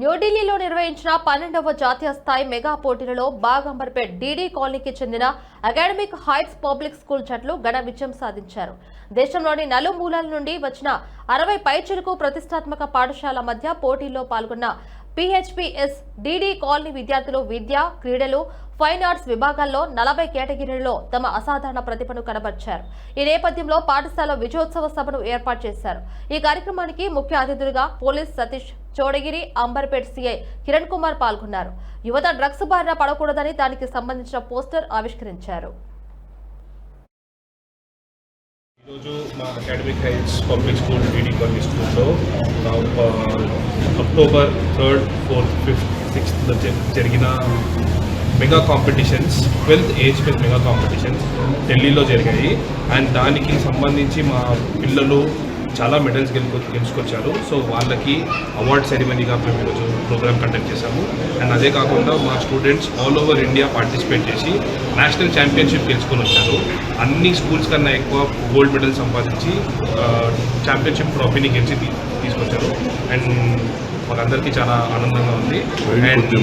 న్యూఢిల్లీలో నిర్వహించిన పన్నెండవ జాతీయ స్థాయి మెగా పోటీలలో బాగంబర్పేట్ డీడీ కాలనీకి చెందిన అకాడమిక్ హైట్స్ పబ్లిక్ స్కూల్ జట్లు ఘన విజయం సాధించారు. దేశంలోని నలుమూలల నుండి వచ్చిన అరవై పైచులకు ప్రతిష్టాత్మక పాఠశాల మధ్య పోటీల్లో పాల్గొన్న పిహెచ్పిఎస్ డీడీ కాలనీ విద్యార్థులు విద్య క్రీడలు ఫైన్ ఆర్ట్స్ విభాగాల్లో నలభై కేటగిరీల్లో తమ అసాధారణ ప్రతిభను కనబర్చారు. ఈ నేపథ్యంలో పాఠశాల విజయోత్సవ సభను ఏర్పాటు చేశారు. ఈ కార్యక్రమానికి ముఖ్య అతిథులుగా పోలీస్ సతీష్ చోడగిరి అంబర్పేట్ సిఐ కిరణ్ కుమార్ పాల్గొన్నారు. యువత డ్రగ్స్ బారిన పడకూడదని దానికి సంబంధించిన పోస్టర్ ఆవిష్కరించారు. ఈరోజు మా academic heights public school BD colony స్కూల్లో October third fourth fifth sixth జరిగిన mega competitions twelfth age fill mega competitions ఢిల్లీలో జరిగాయి. అండ్ దానికి సంబంధించి మా పిల్లలు చాలా మెడల్స్ గెలుపు గెలుచుకొచ్చారు. సో వాళ్ళకి అవార్డ్ సెరిమనీగా మేము ఈరోజు ప్రోగ్రామ్ కండక్ట్ చేశాము. అండ్ అదే కాకుండా మా students all over India participate చేసి నేషనల్ ఛాంపియన్షిప్ గెలుచుకొని వచ్చారు. అన్ని స్కూల్స్ కన్నా ఎక్కువ గోల్డ్ మెడల్ సంపాదించి ఛాంపియన్షిప్ ట్రోఫీని గెలిచి తీసుకొచ్చారు. అండ్ మాకందరికీ చాలా ఆనందంగా ఉంది. అండ్